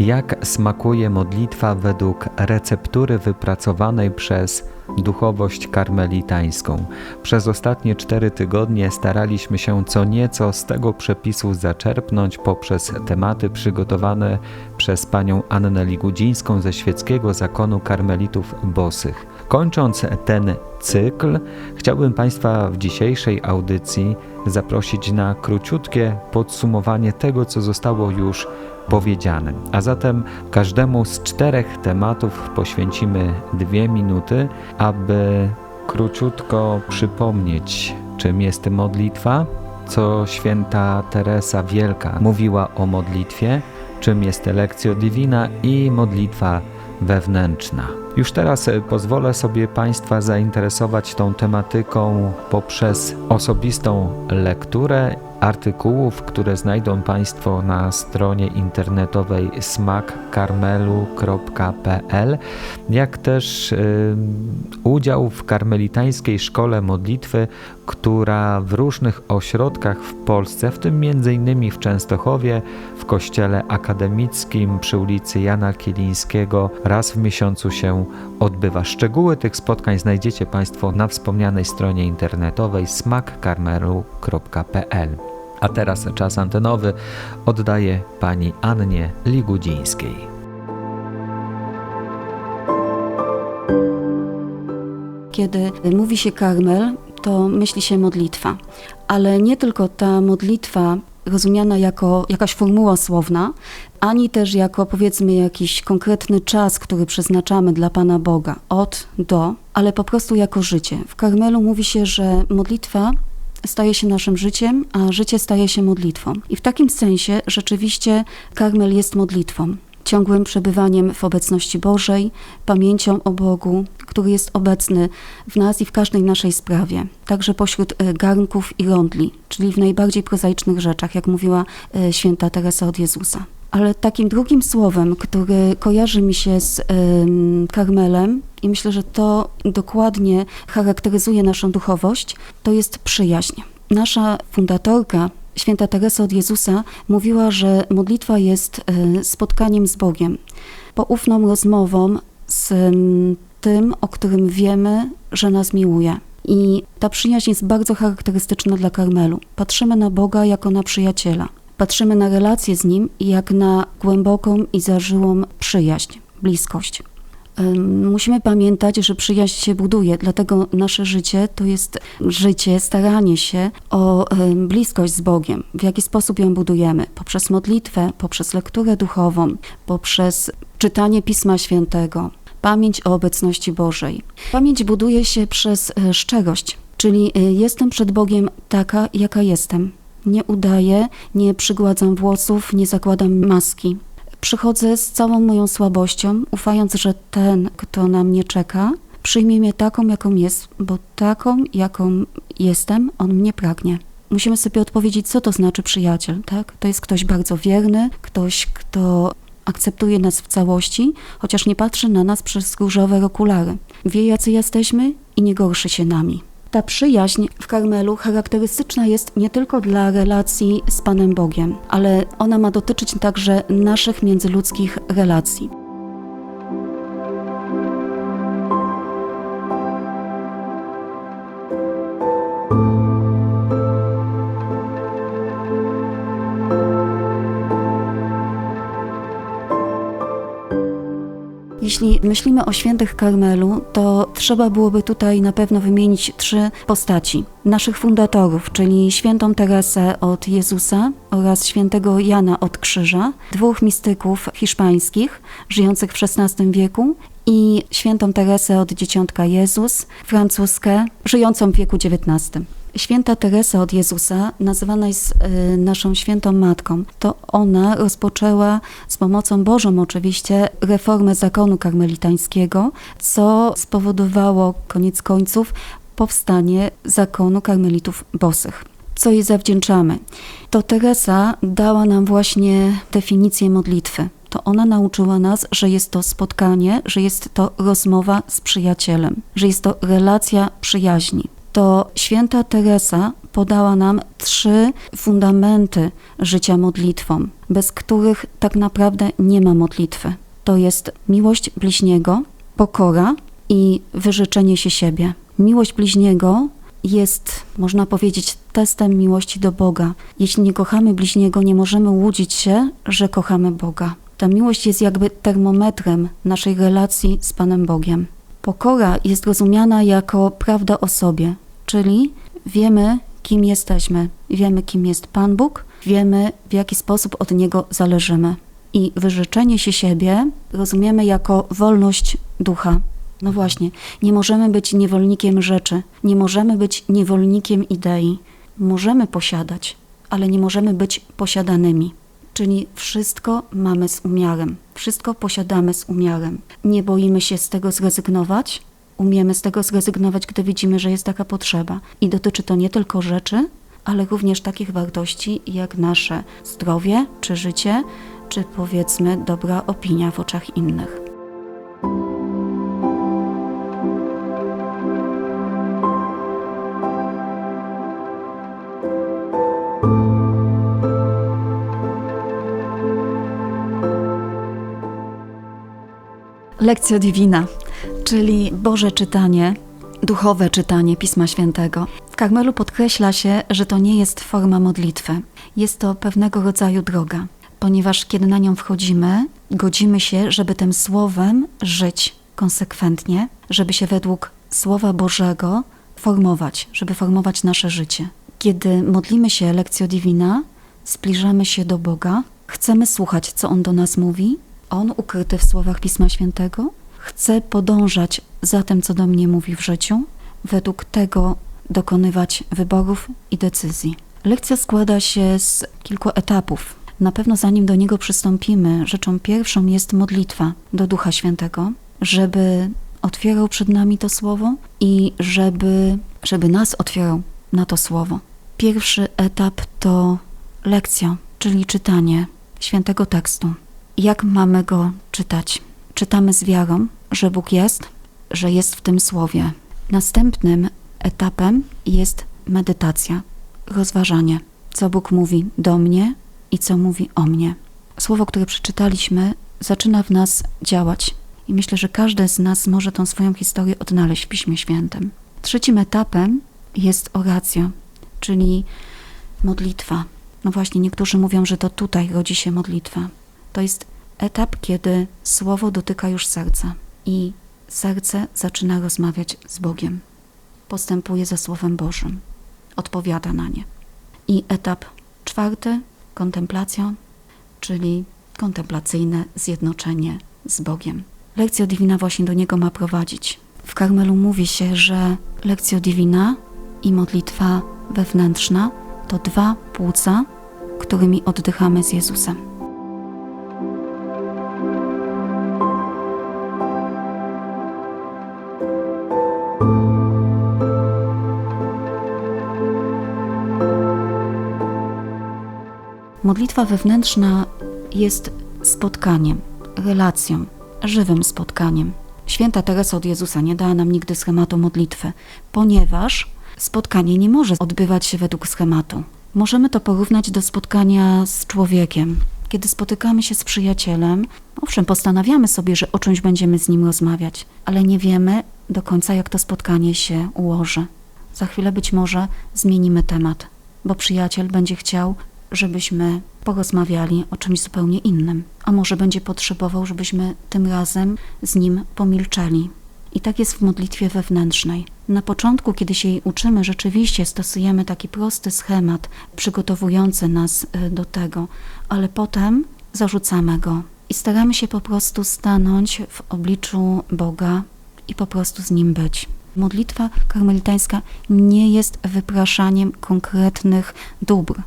jak smakuje modlitwa według receptury wypracowanej przez duchowość karmelitańską. Przez ostatnie cztery tygodnie staraliśmy się co nieco z tego przepisu zaczerpnąć poprzez tematy przygotowane przez panią Annę Ligudzińską ze świeckiego zakonu karmelitów bosych. Kończąc ten cykl, chciałbym Państwa w dzisiejszej audycji zaprosić na króciutkie podsumowanie tego, co zostało już powiedziane. A zatem każdemu z czterech tematów poświęcimy dwie minuty, aby króciutko przypomnieć, czym jest modlitwa, co święta Teresa Wielka mówiła o modlitwie, czym jest lekcja divina i modlitwa wewnętrzna. Już teraz pozwolę sobie Państwa zainteresować tą tematyką poprzez osobistą lekturę artykułów, które znajdą Państwo na stronie internetowej smakkarmelu.pl, jak też y, udział w karmelitańskiej szkole modlitwy, która w różnych ośrodkach w Polsce, w tym m.in. w Częstochowie, w kościele akademickim przy ulicy Jana Kielińskiego raz w miesiącu się odbywa. Szczegóły tych spotkań znajdziecie Państwo na wspomnianej stronie internetowej smakkarmelu.pl. A teraz czas antenowy oddaję pani Annie Ligudzińskiej. Kiedy mówi się karmel, to myśli się modlitwa. Ale nie tylko ta modlitwa rozumiana jako jakaś formuła słowna, ani też jako powiedzmy jakiś konkretny czas, który przeznaczamy dla Pana Boga, od do, ale po prostu jako życie. W Karmelu mówi się, że modlitwa staje się naszym życiem, a życie staje się modlitwą. I w takim sensie rzeczywiście karmel jest modlitwą. Ciągłym przebywaniem w obecności Bożej, pamięcią o Bogu, który jest obecny w nas i w każdej naszej sprawie, także pośród e, garnków i rondli, czyli w najbardziej prozaicznych rzeczach, jak mówiła e, święta Teresa od Jezusa. Ale takim drugim słowem, który kojarzy mi się z karmelem, i myślę, że to dokładnie charakteryzuje naszą duchowość, to jest przyjaźń. Nasza fundatorka, święta Teresa od Jezusa, mówiła, że modlitwa jest e, spotkaniem z Bogiem, poufną rozmową z tym, o którym wiemy, że nas miłuje. I ta przyjaźń jest bardzo charakterystyczna dla Karmelu. Patrzymy na Boga jako na przyjaciela. Patrzymy na relację z Nim jak na głęboką i zażyłą przyjaźń, bliskość. Musimy pamiętać, że przyjaźń się buduje, dlatego nasze życie to jest życie, staranie się o bliskość z Bogiem. W jaki sposób ją budujemy? Poprzez modlitwę, poprzez lekturę duchową, poprzez czytanie Pisma Świętego, pamięć o obecności Bożej. Pamięć buduje się przez e, szczerość, czyli e, jestem przed Bogiem taka, jaka jestem. Nie udaję, nie przygładzam włosów, nie zakładam maski. Przychodzę z całą moją słabością, ufając, że ten, kto na mnie czeka, przyjmie mnie taką, jaką jest, bo taką, jaką jestem, on mnie pragnie. Musimy sobie odpowiedzieć, co to znaczy przyjaciel, tak? To jest ktoś bardzo wierny, ktoś, kto akceptuje nas w całości, chociaż nie patrzy na nas przez różowe okulary. Wie, jacy jesteśmy i nie gorszy się nami. Ta przyjaźń w Karmelu charakterystyczna jest nie tylko dla relacji z Panem Bogiem, ale ona ma dotyczyć także naszych międzyludzkich relacji. Jeśli myślimy o świętych Karmelu, to trzeba byłoby tutaj na pewno wymienić trzy postaci. Naszych fundatorów, czyli świętą Teresę od Jezusa oraz świętego Jana od Krzyża, dwóch mistyków hiszpańskich żyjących w XVI wieku i świętą Teresę od Dzieciątka Jezus, francuskę, żyjącą w wieku XIX. Święta Teresa od Jezusa nazywana jest y, naszą świętą matką. To ona rozpoczęła z pomocą Bożą oczywiście reformę zakonu karmelitańskiego, co spowodowało koniec końców powstanie zakonu karmelitów bosych. Co jej zawdzięczamy? To Teresa dała nam właśnie definicję modlitwy to ona nauczyła nas, że jest to spotkanie, że jest to rozmowa z przyjacielem, że jest to relacja przyjaźni to święta Teresa podała nam trzy fundamenty życia modlitwą, bez których tak naprawdę nie ma modlitwy. To jest miłość bliźniego, pokora i wyrzeczenie się siebie. Miłość bliźniego jest, można powiedzieć, testem miłości do Boga. Jeśli nie kochamy bliźniego, nie możemy łudzić się, że kochamy Boga. Ta miłość jest jakby termometrem naszej relacji z Panem Bogiem. Pokora jest rozumiana jako prawda o sobie, czyli wiemy, kim jesteśmy, wiemy, kim jest Pan Bóg, wiemy, w jaki sposób od Niego zależymy. I wyrzeczenie się siebie rozumiemy jako wolność ducha. No właśnie, nie możemy być niewolnikiem rzeczy, nie możemy być niewolnikiem idei. Możemy posiadać, ale nie możemy być posiadanymi. Czyli wszystko mamy z umiarem, wszystko posiadamy z umiarem. Nie boimy się z tego zrezygnować, umiemy z tego zrezygnować, gdy widzimy, że jest taka potrzeba. I dotyczy to nie tylko rzeczy, ale również takich wartości jak nasze zdrowie czy życie, czy powiedzmy dobra opinia w oczach innych. Lekcja Divina, czyli Boże czytanie, duchowe czytanie Pisma Świętego. W Karmelu podkreśla się, że to nie jest forma modlitwy. Jest to pewnego rodzaju droga, ponieważ kiedy na nią wchodzimy, godzimy się, żeby tym słowem żyć konsekwentnie, żeby się według Słowa Bożego formować, żeby formować nasze życie. Kiedy modlimy się Lekcjo Divina, zbliżamy się do Boga, chcemy słuchać, co On do nas mówi, on, ukryty w słowach Pisma Świętego, chce podążać za tym, co do mnie mówi w życiu, według tego dokonywać wyborów i decyzji. Lekcja składa się z kilku etapów. Na pewno zanim do niego przystąpimy, rzeczą pierwszą jest modlitwa do Ducha Świętego, żeby otwierał przed nami to słowo i żeby, żeby nas otwierał na to słowo. Pierwszy etap to lekcja, czyli czytanie świętego tekstu. Jak mamy go czytać? Czytamy z wiarą, że Bóg jest, że jest w tym słowie. Następnym etapem jest medytacja, rozważanie, co Bóg mówi do mnie i co mówi o mnie. Słowo, które przeczytaliśmy, zaczyna w nas działać. I myślę, że każdy z nas może tą swoją historię odnaleźć w Piśmie Świętym. Trzecim etapem jest oracja, czyli modlitwa. No właśnie, niektórzy mówią, że to tutaj rodzi się modlitwa. To jest etap, kiedy słowo dotyka już serca i serce zaczyna rozmawiać z Bogiem. Postępuje za Słowem Bożym, odpowiada na nie. I etap czwarty, kontemplacja, czyli kontemplacyjne zjednoczenie z Bogiem. Lekcja Divina właśnie do niego ma prowadzić. W Karmelu mówi się, że lekcja Divina i modlitwa wewnętrzna to dwa płuca, którymi oddychamy z Jezusem. Modlitwa wewnętrzna jest spotkaniem, relacją, żywym spotkaniem. Święta Teresa od Jezusa nie dała nam nigdy schematu modlitwy, ponieważ spotkanie nie może odbywać się według schematu. Możemy to porównać do spotkania z człowiekiem. Kiedy spotykamy się z przyjacielem, owszem, postanawiamy sobie, że o czymś będziemy z nim rozmawiać, ale nie wiemy do końca, jak to spotkanie się ułoży. Za chwilę być może zmienimy temat, bo przyjaciel będzie chciał żebyśmy porozmawiali o czymś zupełnie innym. A może będzie potrzebował, żebyśmy tym razem z nim pomilczeli. I tak jest w modlitwie wewnętrznej. Na początku, kiedy się jej uczymy, rzeczywiście stosujemy taki prosty schemat przygotowujący nas y, do tego, ale potem zarzucamy go i staramy się po prostu stanąć w obliczu Boga i po prostu z nim być. Modlitwa karmelitańska nie jest wypraszaniem konkretnych dóbr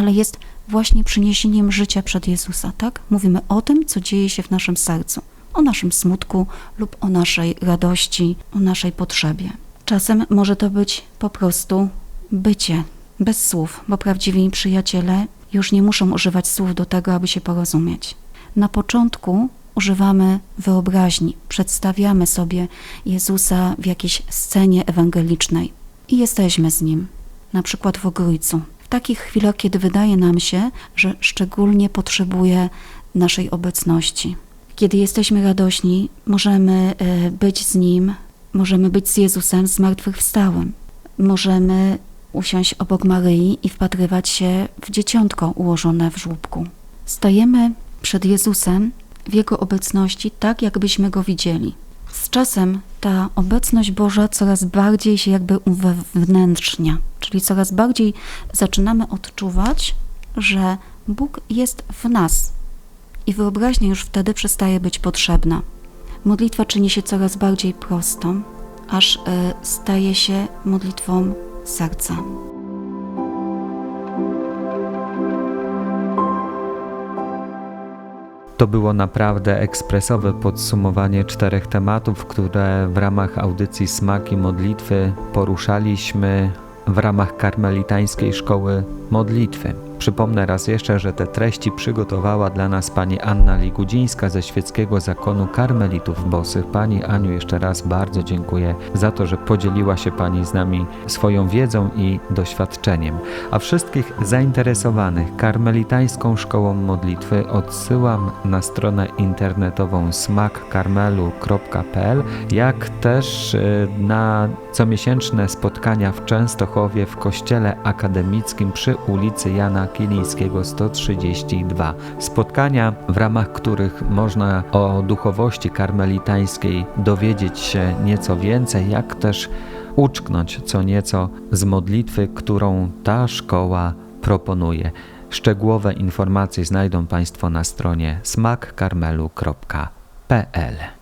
ale jest właśnie przyniesieniem życia przed Jezusa, tak? Mówimy o tym, co dzieje się w naszym sercu, o naszym smutku lub o naszej radości, o naszej potrzebie. Czasem może to być po prostu bycie, bez słów, bo prawdziwi przyjaciele już nie muszą używać słów do tego, aby się porozumieć. Na początku używamy wyobraźni, przedstawiamy sobie Jezusa w jakiejś scenie ewangelicznej i jesteśmy z Nim. na przykład w Ogrójcu. Takich chwilach, kiedy wydaje nam się, że szczególnie potrzebuje naszej obecności. Kiedy jesteśmy radośni, możemy e, być z Nim, możemy być z Jezusem zmartwychwstałym. Możemy usiąść obok Maryi i wpatrywać się w dzieciątko ułożone w żłóbku. Stajemy przed Jezusem w Jego obecności tak, jakbyśmy Go widzieli. Z czasem ta obecność Boża coraz bardziej się jakby uwewnętrznia, czyli coraz bardziej zaczynamy odczuwać, że Bóg jest w nas i wyobraźnia już wtedy przestaje być potrzebna. Modlitwa czyni się coraz bardziej prostą, aż y, staje się modlitwą serca. To było naprawdę ekspresowe podsumowanie czterech tematów, które w ramach audycji Smaki Modlitwy poruszaliśmy w ramach karmelitańskiej szkoły modlitwy. Przypomnę raz jeszcze, że te treści przygotowała dla nas pani Anna Ligudzińska ze Świeckiego Zakonu Karmelitów Bosych. Pani Aniu, jeszcze raz bardzo dziękuję za to, że podzieliła się pani z nami swoją wiedzą i doświadczeniem. A wszystkich zainteresowanych karmelitańską szkołą modlitwy odsyłam na stronę internetową smakkarmelu.pl, jak też y, na comiesięczne spotkania w Częstochowie w Kościele Akademickim przy ulicy Jana Kilińskiego 132. Spotkania, w ramach których można o duchowości karmelitańskiej dowiedzieć się nieco więcej, jak też uczknąć co nieco z modlitwy, którą ta szkoła proponuje. Szczegółowe informacje znajdą Państwo na stronie smakkarmelu.pl.